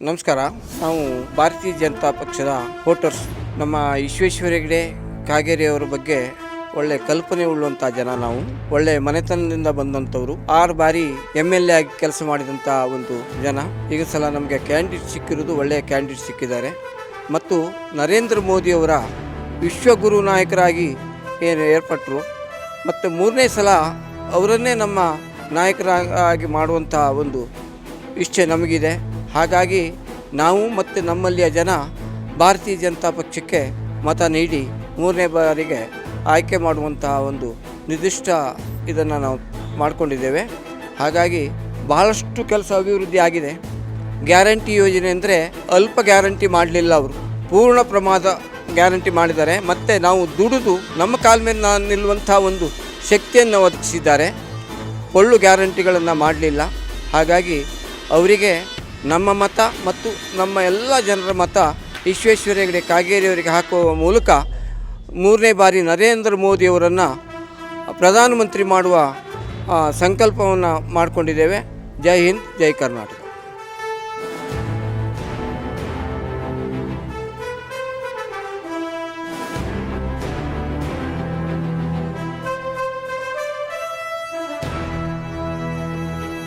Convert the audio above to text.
ನಮಸ್ಕಾರ. ನಾವು ಭಾರತೀಯ ಜನತಾ ಪಕ್ಷದ ವೋಟರ್ಸ್. ನಮ್ಮ ವಿಶ್ವೇಶ್ವರ ಹೆಗಡೆ, ಕಾಗೇರಿ ಅವರ ಬಗ್ಗೆ ಒಳ್ಳೆ ಕಲ್ಪನೆ ಉಳ್ಳುವಂಥ ಜನ ನಾವು. ಒಳ್ಳೆ ಮನೆತನದಿಂದ ಬಂದಂಥವ್ರು. ಆರು ಬಾರಿ ಎಂ ಎಲ್ ಎ ಆಗಿ ಕೆಲಸ ಮಾಡಿದಂಥ ಒಂದು ಜನ. ಈಗ ಸಲ ನಮಗೆ ಕ್ಯಾಂಡಿಡೇಟ್ ಸಿಕ್ಕಿರೋದು ಒಳ್ಳೆಯ ಕ್ಯಾಂಡಿಡೇಟ್ ಸಿಕ್ಕಿದ್ದಾರೆ. ಮತ್ತು ನರೇಂದ್ರ ಮೋದಿಯವರ ವಿಶ್ವಗುರು ನಾಯಕರಾಗಿ ಏನು ಏರ್ಪಟ್ಟರು ಮತ್ತು ಮೂರನೇ ಸಲ ಅವರನ್ನೇ ನಮ್ಮ ನಾಯಕರಾಗಿ ಮಾಡುವಂಥ ಒಂದು ಇಚ್ಛೆ ನಮಗಿದೆ. ಹಾಗಾಗಿ ನಾವು ಮತ್ತು ನಮ್ಮಲ್ಲಿಯ ಜನ ಭಾರತೀಯ ಜನತಾ ಪಕ್ಷಕ್ಕೆ ಮತ ನೀಡಿ ಮೂರನೇ ಬಾರಿಗೆ ಆಯ್ಕೆ ಮಾಡುವಂತಹ ಒಂದು ನಿರ್ದಿಷ್ಟ ಇದನ್ನು ನಾವು ಮಾಡಿಕೊಂಡಿದ್ದೇವೆ. ಹಾಗಾಗಿ ಬಹಳಷ್ಟು ಕೆಲಸ ಅಭಿವೃದ್ಧಿ ಆಗಿದೆ. ಗ್ಯಾರಂಟಿ ಯೋಜನೆ ಅಂದರೆ ಅಲ್ಪ ಗ್ಯಾರಂಟಿ ಮಾಡಲಿಲ್ಲ ಅವರು. ಪೂರ್ಣ ಪ್ರಮಾದ ಗ್ಯಾರಂಟಿ ಮಾಡಿದ್ದಾರೆ. ಮತ್ತು ನಾವು ದುಡಿದು ನಮ್ಮ ಕಾಲ ಮೇಲೆ ನಿಲ್ಲುವಂಥ ಒಂದು ಶಕ್ತಿಯನ್ನು ಒದಗಿಸಿದ್ದಾರೆ. ಒಳ್ಳು ಗ್ಯಾರಂಟಿಗಳನ್ನು ಮಾಡಲಿಲ್ಲ. ಹಾಗಾಗಿ ಅವರಿಗೆ ನಮ್ಮ ಮತ ಮತ್ತು ನಮ್ಮ ಎಲ್ಲ ಜನರ ಮತ ವಿಶ್ವೇಶ್ವರ ಹೆಗಡೆ ಕಾಗೇರಿಯವರಿಗೆ ಹಾಕುವ ಮೂಲಕ ಮೂರನೇ ಬಾರಿ ನರೇಂದ್ರ ಮೋದಿಯವರನ್ನು ಪ್ರಧಾನಮಂತ್ರಿ ಮಾಡುವ ಸಂಕಲ್ಪವನ್ನು ಮಾಡಿಕೊಂಡಿದ್ದೇವೆ. ಜೈ ಹಿಂದ್, ಜೈ ಕರ್ನಾಟಕ.